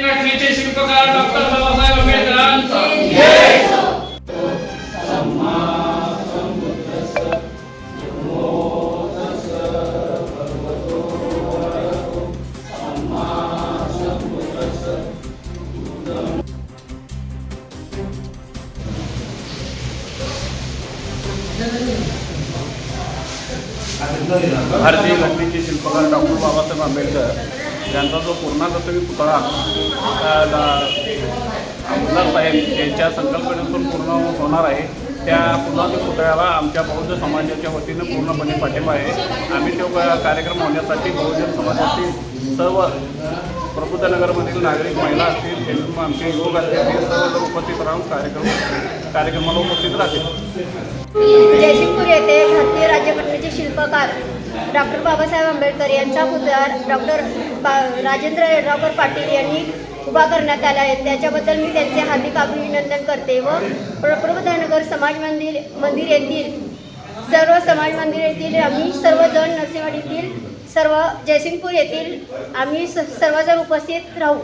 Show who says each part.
Speaker 1: घटनेचे शिल्पकार डॉक्टर बाबासाहेब आंबेडकरांचा.
Speaker 2: भारतीय घटनेचे शिल्पकार डॉक्टर बाबासाहेब आंबेडकर. यांचा जो पूर्णाकृती पुतळा मी पुतळा साहेब यांच्या संकल्पनेतून पूर्ण होणार आहे त्या पूर्णाकृती पुतळ्याला आमच्या बौद्ध समाजाच्या वतीनं पूर्णपणे पाठिंबा आहे. आम्ही तो कार्यक्रम होण्यासाठी बहुजन समाजातील सर्व प्रबुद्धनगरमधील नागरिक महिला असतील आमचे युवक असतील हे सर्व उपस्थित राहून कार्यक्रम कार्यक्रमाला उपस्थित राहतील.
Speaker 3: जयसिंगपूर येथे भारतीय राज्यघटनेचे शिल्पकार डॉक्टर बाबासाहेब आंबेडकर यांचा पुतळा डॉक्टर बा राजेंद्र येड्रावकर पाटील यांनी उभा करण्यात आला आहे. त्याच्याबद्दल मी त्यांचे हार्दिक अभिनंदन करते व प्रबोधनगर समाज मंदिर मंदिर येथील सर्व समाज मंदिर येथील आम्ही सर्वजण नरसिंहवाडीतील सर्व जयसिंगपूर येथील आम्ही स सर्वजण उपस्थित राहू.